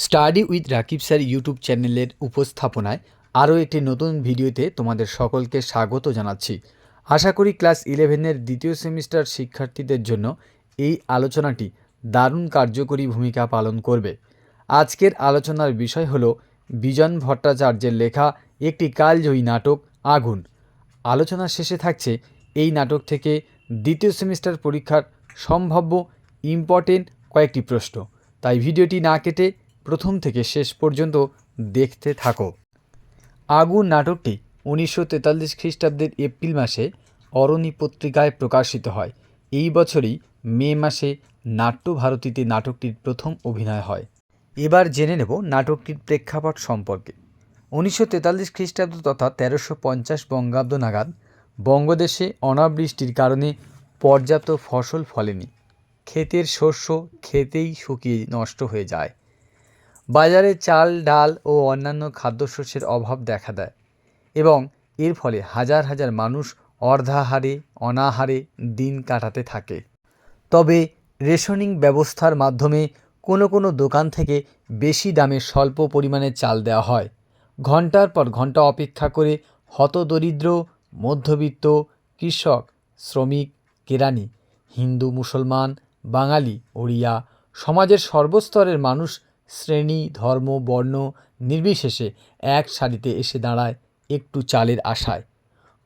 Study with Rakib sir YouTube চ্যানেলের উপস্থাপনায় আরও একটি নতুন ভিডিওতে তোমাদের সকলকে স্বাগত জানাচ্ছি। আশা করি ক্লাস ইলেভেনের দ্বিতীয় সেমিস্টার শিক্ষার্থীদের জন্য এই আলোচনাটি দারুণ কার্যকরী ভূমিকা পালন করবে। আজকের আলোচনার বিষয় হল বিজন ভট্টাচার্যের লেখা একটি কালজয়ী নাটক, আগুন। আলোচনা শেষে থাকছে এই নাটক থেকে দ্বিতীয় সেমিস্টার পরীক্ষার সম্ভাব্য ইম্পর্টেন্ট কয়েকটি প্রশ্ন। তাই ভিডিওটি না কেটে প্রথম থেকে শেষ পর্যন্ত দেখতে থাকো। আগুন নাটকটি উনিশশো তেতাল্লিশ খ্রিস্টাব্দের এপ্রিল মাসে অরণি পত্রিকায় প্রকাশিত হয়। এই বছরই মে মাসে নাট্যভারতীতে নাটকটির প্রথম অভিনয় হয়। এবার জেনে নেব নাটকটির প্রেক্ষাপট সম্পর্কে। উনিশশো তেতাল্লিশ খ্রিস্টাব্দ তথা তেরোশো পঞ্চাশ বঙ্গাব্দ নাগাদ বঙ্গদেশে অনাবৃষ্টির কারণে পর্যাপ্ত ফসল ফলেনি। ক্ষেতের শস্য খেতেই শুকিয়ে নষ্ট হয়ে যায়। বাজারে চাল, ডাল ও অন্যান্য খাদ্যশস্যের অভাব দেখা দেয় এবং এর ফলে হাজার হাজার মানুষ অর্ধাহারে, অনাহারে দিন কাটাতে থাকে। তবে রেশনিং ব্যবস্থার মাধ্যমে কোনো কোনো দোকান থেকে বেশি দামে স্বল্প পরিমাণে চাল দেওয়া হয়। ঘণ্টার পর ঘণ্টা অপেক্ষা করে হতদরিদ্র, মধ্যবিত্ত, কৃষক, শ্রমিক, কেরানি, হিন্দু, মুসলমান, বাঙালি, ওড়িয়া সমাজের সর্বস্তরের মানুষ শ্রেণি, ধর্ম, বর্ণ নির্বিশেষে এক সারিতে এসে দাঁড়ায় একটু চালের আশায়।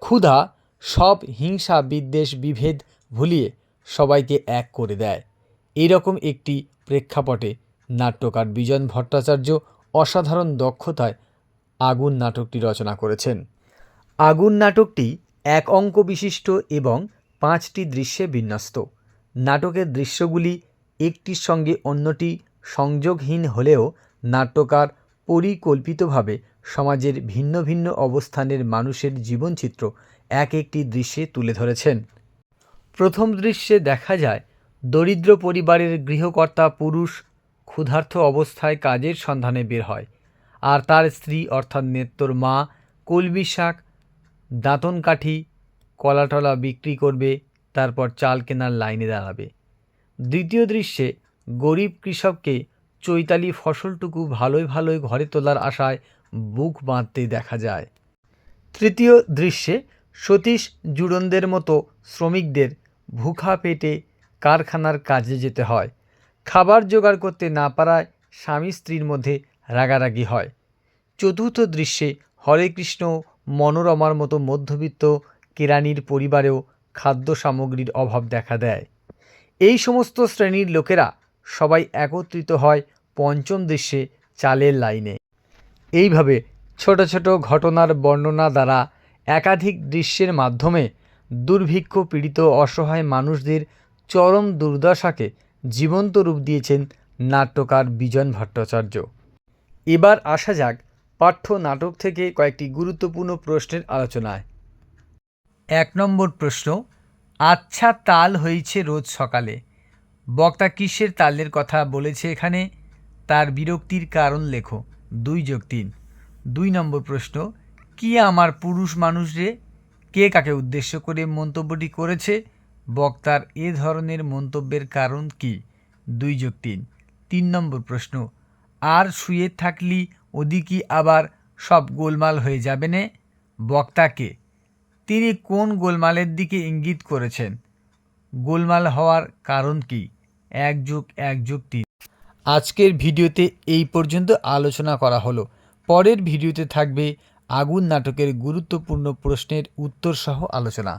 ক্ষুধা সব হিংসা, বিদ্বেষ, বিভেদ ভুলিয়ে সবাইকে এক করে দেয়। এরকম একটি প্রেক্ষাপটে নাট্যকার বিজন ভট্টাচার্য অসাধারণ দক্ষতায় আগুন নাটকটি রচনা করেছেন। আগুন নাটকটি এক অঙ্ক বিশিষ্ট এবং পাঁচটি দৃশ্যে বিন্যস্ত। নাটকের দৃশ্যগুলি একটির সঙ্গে অন্যটি সংযোগহীন হলেও নাট্যকার পরিকল্পিতভাবে সমাজের ভিন্ন ভিন্ন অবস্থানের মানুষের জীবনচিত্র এক একটি দৃশ্যে তুলে ধরেছেন। প্রথম দৃশ্যে দেখা যায় দরিদ্র পরিবারের গৃহকর্তা পুরুষ ক্ষুধার্ত অবস্থায় কাজের সন্ধানে বের হয় আর তার স্ত্রী অর্থাৎ নেত্তর মা কলমি শাক, দাঁতন কাঠি কলাটলা বিক্রি করবে, তারপর চাল কেনার লাইনে দাঁড়াবে। দ্বিতীয় দৃশ্যে গরিব কৃষককে চৈতালি ফসলটুকু ভালোই ভালোই ঘরে তোলার আশায় বুক বাঁধতে দেখা যায়। তৃতীয় দৃশ্যে সতীশ জুড়নদের মতো শ্রমিকদের ভুখা পেটে কারখানার কাজে যেতে হয়। খাবার জোগাড় করতে না পারায় স্বামী স্ত্রীর মধ্যে রাগারাগি হয়। চতুর্থ দৃশ্যে হরে কৃষ্ণ মনোরমার মতো মধ্যবিত্ত কেরানির পরিবারেও খাদ্য সামগ্রীর অভাব দেখা দেয়। এই সমস্ত শ্রেণির লোকেরা সবাই একত্রিত হয় পঞ্চম দৃশ্যে চালের লাইনে। এইভাবে ছোট ছোট ঘটনার বর্ণনা দ্বারা একাধিক দৃশ্যের মাধ্যমে দুর্ভিক্ষ পীড়িত অসহায় মানুষদের চরম দুর্দশাকে জীবন্ত রূপ দিয়েছেন নাট্যকার বিজন ভট্টাচার্য। এবার আসা যাক পাঠ্য নাটক থেকে কয়েকটি গুরুত্বপূর্ণ প্রশ্নের আলোচনায়। এক নম্বর প্রশ্ন আচ্ছা তাল হয়েছে রোজ সকালে। বক্তা কিসের তালের কথা বলেছে এখানে? তার বিরক্তির কারণ লেখো। দুই যোগ তিন। দুই নম্বর প্রশ্ন, কি আমার পুরুষ মানুষ রে? কে কাকে উদ্দেশ্য করে মন্তব্যটি করেছে? বক্তার এ ধরনের মন্তব্যের কারণ কি? দুই যোগ তিন। তিন নম্বর প্রশ্ন, আর শুয়ে থাকলি ওদিকে আবার সব গোলমাল হয়ে যাবে নে? বক্তাকে তিনি কোন গোলমালের দিকে ইঙ্গিত করেছেন? গোলমাল হওয়ার কারণ কি? এক যুগ, এক যোগ তিন। আজকের ভিডিওতে এই পর্যন্ত আলোচনা করা হলো। পরের ভিডিওতে থাকবে আগুন নাটকের গুরুত্বপূর্ণ প্রশ্নের উত্তরসহ আলোচনা।